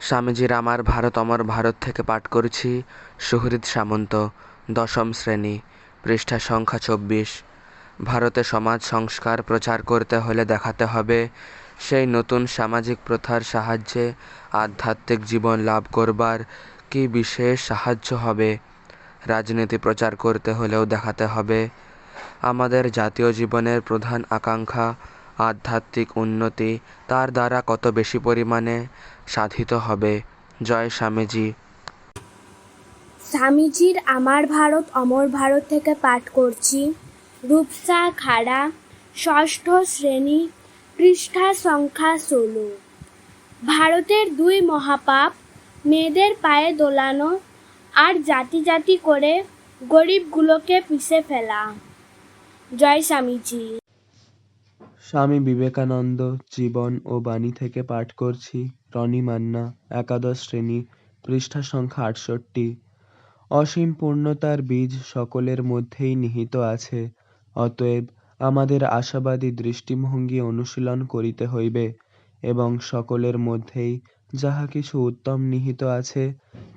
স্বামীজির আমার ভারত অমর ভারত থেকে পাঠ করেছি সুহৃদ সামন্ত, দশম শ্রেণি, পৃষ্ঠা সংখ্যা চব্বিশ। ভারতে সমাজ সংস্কার প্রচার করতে হলে দেখাতে হবে সেই নতুন সামাজিক প্রথার সাহায্যে আধ্যাত্মিক জীবন লাভ করবার কী বিশেষ সাহায্য হবে? রাজনীতি প্রচার করতে হলেও দেখাতে হবে। আমাদের জাতীয় জীবনের প্রধান আকাঙ্ক্ষা আধ্যাত্মিক উন্নতি তার দ্বারা কত বেশি পরিমাণে সাধিত হবে। জয় স্বামীজি। স্বামীজির আমার ভারত, অমর ভারত থেকে পাঠ করছি। রূপসা খাড়া, ষষ্ঠ শ্রেণি, পৃষ্ঠা সংখ্যা ষোলো। ভারতের দুই মহাপাপ, মেয়েদের পায়ে দোলানো আর জাতি জাতি করে গরিবগুলোকে পিষে ফেলা। জয় স্বামীজি। স্বামী বিবেকানন্দ জীবন ও বাণী থেকে পাঠ করছি রনি মান্না, একাদশ শ্রেণি, পৃষ্ঠা সংখ্যা আটষট্টি। অসীম পূর্ণতার বীজ সকলের মধ্যেই নিহিত আছে। অতএব আমাদের আশাবাদী দৃষ্টিভঙ্গি অনুশীলন করিতে হইবে এবং সকলের মধ্যেই যাহা কিছু উত্তম নিহিত আছে,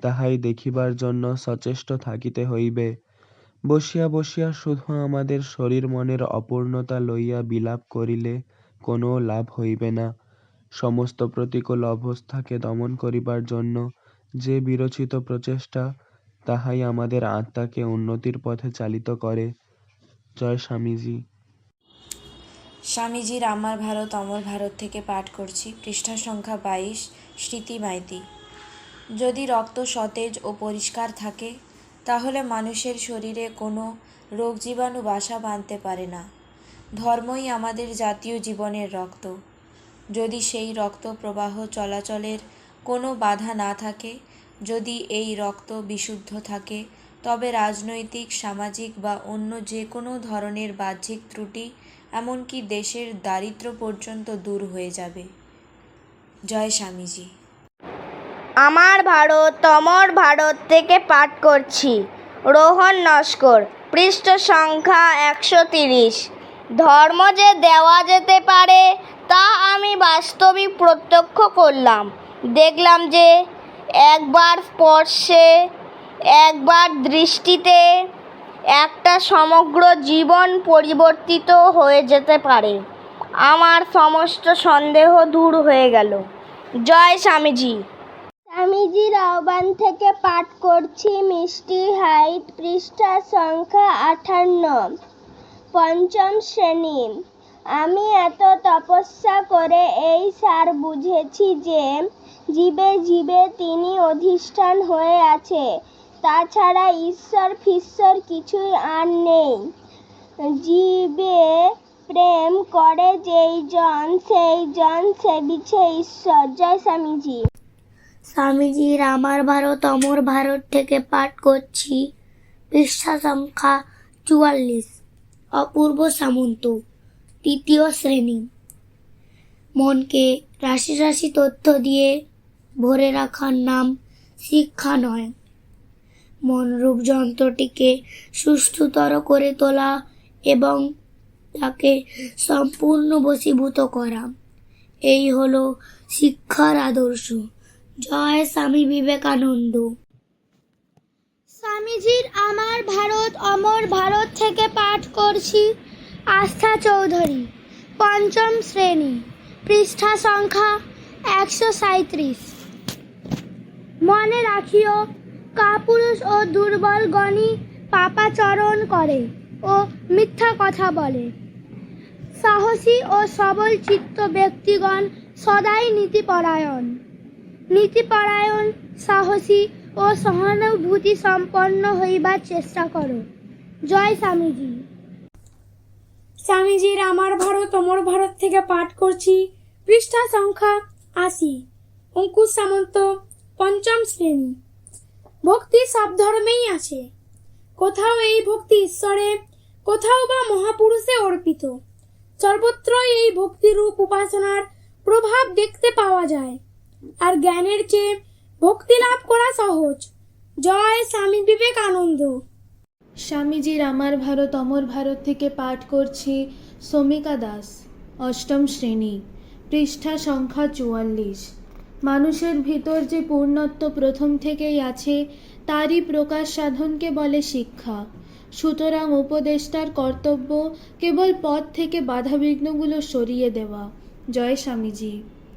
তাহাই দেখিবার জন্য সচেষ্ট থাকিতে হইবে। বসিয়া বসিয়া শুধু আমাদের শরীর মনের অপূর্ণতা লইয়া বিলাপ করিলে কোনো লাভ হইবে না। সমস্ত প্রতিকূল অবস্থাকে দমন করিবার জন্য যে বিরচিত প্রচেষ্টা, তাহাই আমাদের আত্মাকে উন্নতির পথে চালিত করে। জয় স্বামীজি। স্বামীজির আমার ভারত, অমর ভারত থেকে পাঠ করছি। পৃষ্ঠা সংখ্যা বাইশ, স্মৃতি মাইতি। যদি রক্ত সতেজ ও পরিষ্কার থাকে তাহলে মানুষের শরীরে কোনো রোগ জীবাণু বাসা বাঁধতে পারে না। ধর্মই আমাদের জাতীয় জীবনের রক্ত। যদি সেই রক্ত প্রবাহ চলাচলের কোনো বাধা না থাকে, যদি এই রক্ত বিশুদ্ধ থাকে, তবে রাজনৈতিক, সামাজিক বা অন্য যে কোনো ধরনের বাহ্যিক ত্রুটি, এমনকি দেশের দারিদ্র্য পর্যন্ত দূর হয়ে যাবে। জয় স্বামীজি। আমার ভারত, তমর ভারত থেকে পাঠ করছি। রোহন নস্কর, পৃষ্ঠ সংখ্যা একশো তিরিশ। ধর্ম যে দেওয়া যেতে পারে, তা আমি বাস্তবিক প্রত্যক্ষ করলাম। দেখলাম যে, একবার স্পর্শে, একবার দৃষ্টিতে, একটা সমগ্র জীবন পরিবর্তিত হয়ে যেতে পারে। আমার সমস্ত সন্দেহ দূর হয়ে গেল। জয় স্বামীজি। স্বামীজির আহ্বান থেকে পাঠ করছি মিষ্টি হাইট পৃষ্ঠা সংখ্যা আঠান্ন। পঞ্চম শ্রেণি। আমি এত তপস্যা করে এই সার বুঝেছি যে জীবে জীবে তিনি অধিষ্ঠান হয়ে আছে। তাছাড়া ঈশ্বর ফিশ্বর কিছুই আর নেই। জীবে প্রেম করে যেই জন, সেই জন সেবিছে ঈশ্বর। জয় স্বামীজি। স্বামীজির আমার ভারত, অমর ভারত থেকে পাঠ করছি। পৃষ্ঠা সংখ্যা চুয়াল্লিশ। অপূর্ব সামন্ত, তৃতীয় শ্রেণি। মনকে রাশি রাশি তথ্য দিয়ে ভরে রাখার নাম শিক্ষা নয়। মনরূপ যন্ত্রটিকে সুস্থতর করে তোলা এবং তাকে সম্পূর্ণ বশীভূত করা। এই হলো শিক্ষার আদর্শ। জয় স্বামী বিবেকানন্দ। স্বামীজির আমার ভারত, অমর ভারত থেকে পাঠ করছি আস্থা চৌধুরী, পঞ্চম শ্রেণি, পৃষ্ঠা সংখ্যা একশো সাঁত্রিশ মনে রাখিও, কাপুরুষ ও দুর্বল গণই পাপাচরণ করে ও মিথ্যা কথা বলে। সাহসী ও সবল চিত্ত ব্যক্তিগণ সদাই নীতিপরায়ণ। নীতিপরায়ণ, সাহসী ও সহানুভূতি সম্পন্ন হইবার চেষ্টা করো। জয় স্বামীজি। স্বামীজির আমার ভারত, অমর ভারত থেকে পাঠ করছি। পৃষ্ঠা সংখ্যা আশি। অঙ্কুশ সামন্ত, পঞ্চম শ্রেণি। ভক্তি সব ধর্মেই আছে। কোথাও এই ভক্তি ঈশ্বরে, কোথাও বা মহাপুরুষে অর্পিত। সর্বত্রই এই ভক্তিরূপ উপাসনার প্রভাব দেখতে পাওয়া যায়। আর জ্ঞানের চেয়ে ভক্তি লাভ করা সহজ। জয় স্বামী বিবেকানন্দ। স্বামীজির আমার ভারত, অমর ভারত থেকে পাঠ করছি শ্রমিকা দাস, অষ্টম শ্রেণি, পৃষ্ঠা সংখ্যা চুয়াল্লিশ। মানুষের ভিতর যে পূর্ণত্ব প্রথম থেকেই আছে, তারই প্রকাশ সাধনকে বলে শিক্ষা। সুতরাং উপদেষ্টার কর্তব্য কেবল পথ থেকে বাধাবিঘ্নগুলো সরিয়ে দেওয়া। জয় স্বামীজি।